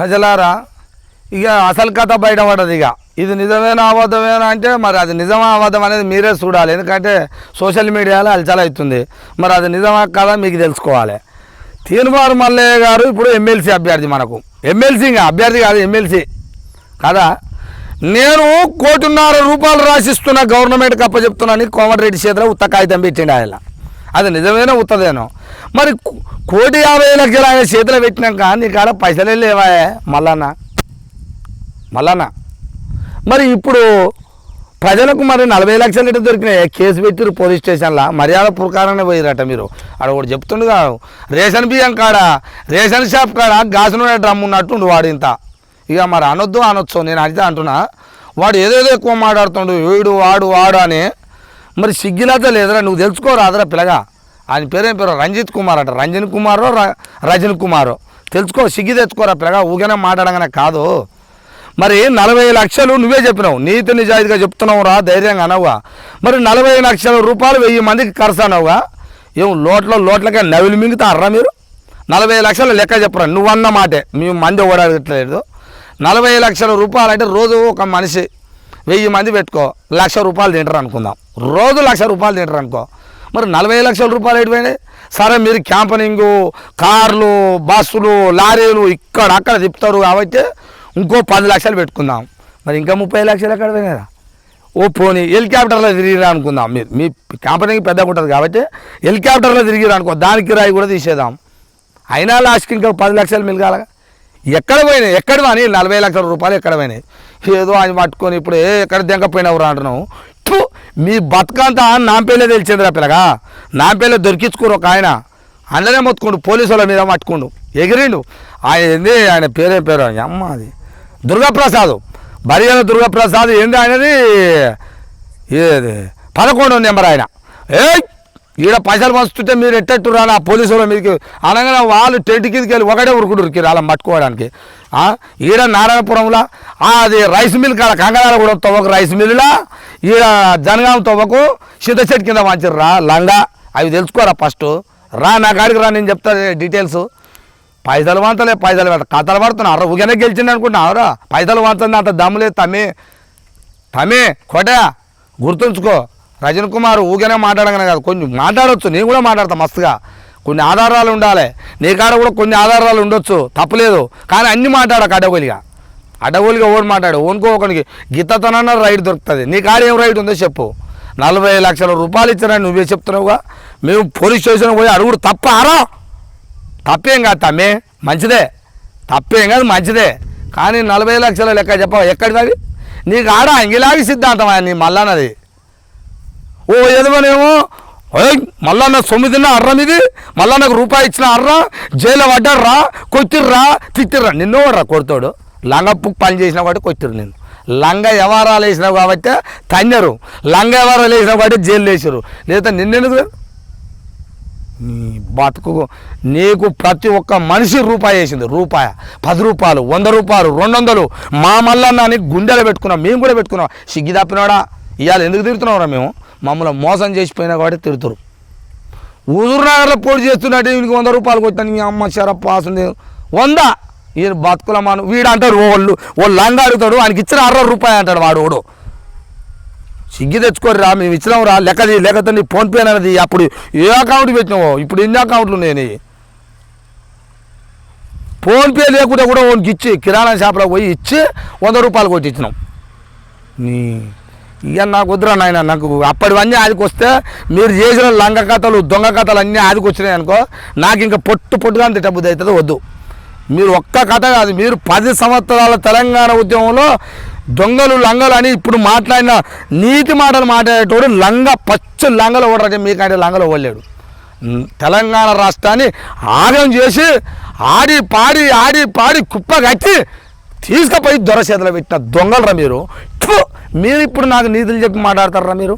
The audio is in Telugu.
ప్రజలారా ఇక అసలు కథ బయటపడదు ఇక. ఇది నిజమేనా అబద్ధమేనా అంటే మరి అది నిజమా అబద్ధం అనేది మీరే చూడాలి. ఎందుకంటే సోషల్ మీడియాలో అలచల అవుతుంది. మరి అది నిజమా కదా మీకు తెలుసుకోవాలి. తీనుమారు మల్లయ్య గారు ఇప్పుడు ఎమ్మెల్సీ అభ్యర్థి మనకు. ఎమ్మెల్సీ ఇంకా అభ్యర్థి కాదు ఎమ్మెల్సీ. కదా? నేను కోటిన్నర రూపాయలు రాసిస్తున్న గవర్నమెంట్కి అప్పచెప్తున్నాను కోమటిరెడ్డి చేతిలో ఉత్త కాగితం పెట్టిండు ఆయన. అది నిజమైన ఉత్తదేనో మరి కోటి యాభై లక్షలు ఆయన చేతిలో పెట్టినాక నీ కాడ పైసలే లేవా మల్లన్న. మల్లన్న. మరి ఇప్పుడు ప్రజలకు మరి నలభై లక్షలు ఇటు దొరికినాయి? కేసు పెట్టిరు పోలీస్ స్టేషన్లో. మర్యాద ప్రకారంగా పోయిరట మీరు. ఆడ ఒకటి చెప్తుండగా రేషన్ బియ్యం కాడ రేషన్ షాప్ కాడ గాసు డ్రమ్ ఉన్నట్టుండు వాడు ఇంత. ఇక మరి అనొద్దు అనొచ్చు. నేను అడిగితే అంటున్నా. వాడు ఏదేదో ఎక్కువ మాట్లాడుతుండు. వీడు వాడు వాడు అని మరి సిగ్గిలతో లేదురా నువ్వు తెలుసుకోరాదురా పిల్లగా? ఆయన పేరేం పేరు? రంజిత్ కుమార్ అట. రంజన్ కుమారో ర- రజన్ కుమారో. తెలుసుకో సిగ్గి తెచ్చుకోరా పిల్లగా ఊగనే మాట్లాడగానే కాదు. మరి నలభై లక్షలు నువ్వే చెప్పినావు. నీతి నిజాయితీగా చెప్తున్నావు రా ధైర్యంగా అనవుగా మరి నలభై లక్షల రూపాయలు వెయ్యి మందికి ఖర్చు అనవుగా ఏం లోట్లో లోట్లకే నవిలు మింగుతారా మీరు? నలభై లక్షలు లెక్క చెప్పరా. నువ్వన్న మాటే. మేము మంది ఓడట్లేదు నలభై లక్షల రూపాయలు అంటే రోజు ఒక మనిషి వెయ్యి మంది పెట్టుకో లక్ష రూపాయలు తింటారు అనుకుందాం. రోజు లక్ష రూపాయలు తింటారు అనుకో. మరి నలభై లక్షల రూపాయలు ఎటుపోయినాయి సరే మీరు క్యాంపనింగు కార్లు బస్సులు లారీలు ఇక్కడ అక్కడ తిప్పుతారు కాబట్టి ఇంకో పది లక్షలు పెట్టుకుందాం. మరి ఇంకా ముప్పై లక్షలు ఎక్కడ పోయినారా ఓ పోనీ హెలికాప్టర్లో తిరిగిరా అనుకుందాం. మీరు మీ క్యాంపనింగ్ పెద్దగా ఉంటుంది కాబట్టి హెలికాప్టర్లో తిరిగిరా అనుకో దానికి రాయి కూడా తీసేద్దాం. అయినా లాస్ట్కి ఇంకా పది లక్షలు మిలగాల ఎక్కడ పోయినాయి? ఎక్కడ పోయినాయి? నలభై లక్షల రూపాయలు ఎక్కడ పోయినాయి? ఏదో ఆయన పట్టుకొని ఇప్పుడు ఏ ఎక్కడ దెంకపోయినావు అంటున్నావు? థు, మీ బతుకంతా నాంపేలే తెలిసిందిరా పిల్లగా. నాంపేలే దొరికించుకోరు ఒక ఆయన. అందరే మొత్తుకుండు పోలీసు వాళ్ళ మీద పట్టుకుండు. ఎగిరిండు. ఆయన ఏంది? ఆయన పేరే పేరు అమ్మ అది. దుర్గాప్రసాద్. బరియాల దుర్గాప్రసాద్ ఏంది ఆయనది? ఏది? పదకొండో నెంబర్ ఆయన. ఏ ఈడ పైసలు పంచుతుంటే మీరు ఎట్టట్టు రా నా పోలీసు వాళ్ళ మీదకి అనగానే వాళ్ళు టెంట్ కిందకి వెళ్ళి ఒకటే ఉరుకుడు ఉరికి అలా పట్టుకోవడానికి. ఈడ నారాయణపురంలో అది రైస్ మిల్ కాడ కంగనాల కూడా తవ్వకు రైస్ మిల్లులా ఈడ జనగాం తవ్వకు చింత చెట్టు కింద మంచిర్రా లంగా. అవి తెలుసుకోరా ఫస్ట్? రా నా కాడికి రా నేను చెప్తా డీటెయిల్స్. పైసలు వంతలే పైసలు పెడతా కథలు పడుతున్నా. అర్ర ఊగనే గెలిచింది అనుకుంటున్నావురా పైసలు వంతుంది అంత దమ్ములేదు తమ్మి. తమ్మి కొట గుర్తుంచుకో. రజన్ కుమార్ ఊగనే మాట్లాడగానే కాదు. కొంచెం మాట్లాడొచ్చు నేను కూడా మాట్లాడతా మస్తుగా. కొన్ని ఆధారాలు ఉండాలి. నీ కాడ కూడా కొన్ని ఆధారాలు ఉండొచ్చు తప్పలేదు. కానీ అన్ని మాట్లాడక అడగోలిగా. అడగోలిగా ఓడి మాట్లాడు? ఓనుకో ఒకనికి. గిత్తతనన్న రైట్ దొరుకుతుంది. నీ కాడ ఏం రైట్ ఉందో చెప్పు. నలభై లక్షల రూపాయలు ఇచ్చారని నువ్వే చెప్తున్నావుగా? మేము పోలీస్ స్టేషన్ పోయి అడుగుడు తప్ప ఆరా? తప్పేం కాదు తమ్మే. మంచిదే. తప్పేం కాదు మంచిదే. కానీ నలభై లక్షల లెక్క చెప్ప ఎక్కడిది నీకు ఆడ అంగిలాగి సిద్ధాంతం నీ మళ్ళానది ఓ ఎదవనేమో ఓయ్ మల్లన్న సొమ్మిదిన్న అర్ర మీది? మల్లన్నకు రూపాయి ఇచ్చిన అర్ర? జైలు పడ్డారా కొట్టిర్రా? తిట్టిర్రా. నిన్నో రా కొడతాడు? లంగప్పు పని చేసినా కాబట్టి కొట్టిర్రు నేను లంగ వ్యవహారాలు వేసినావు కాబట్టి తన్నరు లంగ వ్యవహారాలు వేసినావు కాబట్టి జైలు వేసారు లేదా నిన్నెందుకు? నీ బతుకు నీకు ప్రతి ఒక్క మనిషి రూపాయి వేసింది. రూపాయి పది రూపాయలు వంద రూపాయలు రెండు వందలు. మా మల్లన్న అని గుండెలు పెట్టుకున్నాం. మేము కూడా పెట్టుకున్నాం. సిగ్గి తప్పినాడా? ఇవాళ ఎందుకు తిరుగుతున్నావురా మేము? మమ్మల్ని మోసం చేసిపోయినా కాబట్టి తిరుగుతారు హుజూర్నగర్లో పోటీ చేస్తున్నట్టు వీనికి వంద రూపాయలు కొట్టాను మీ అమ్మ షరప్ పాసుంది. వంద? ఈయన బతుకుల మాను వీడు అంటారు వాళ్ళు వాళ్ళు లంగా అడుగుతాడు. ఆయనకి ఇచ్చిన అరవై రూపాయలు అంటాడు వాడు వాడు సిగ్గి తెచ్చుకోర్రా. మేము ఇచ్చినాం రా. లెక్క లేకపోతే నీ ఫోన్పే అనేది అప్పుడు ఏ అకౌంట్ పెట్టినావో? ఇప్పుడు ఎన్ని అకౌంట్లు ఉన్నాయి ఫోన్పే లేకుండా కూడా వానికి ఇచ్చి కిరాణా షాప్లో పోయి ఇచ్చి వంద రూపాయలు కొట్టి ఇచ్చినాం నీ ఇక నాకు వద్దురా నాయన నాకు అప్పటివన్నీ ఆదికి వస్తే మీరు చేసిన లంగ కథలు దొంగ కథలు అన్నీ ఆదికి వచ్చినాయి అనుకో నాకు ఇంకా పొట్టు పొట్టుగా అంత బుద్ధి అవుతుంది వద్దు. మీరు ఒక్క కథ కాదు మీరు పది సంవత్సరాల తెలంగాణ ఉద్యమంలో దొంగలు లంగలు అని ఇప్పుడు మాట్లాడిన నీతి మాటలు మాట్లాడేటోడు లంగ పచ్చ లంగలు ఓడరంటే మీకంటే లంగలు ఓడలేడు. తెలంగాణ రాష్ట్రాన్ని ఆగం చేసి ఆడి పాడి ఆడి పాడి కుప్ప కట్టి తీసుకుపోయి దొర చేతిలో పెట్టిన దొంగలరా మీరు? మీరు ఇప్పుడు నాకు నీతులు చెప్పి మాట్లాడతారా మీరు?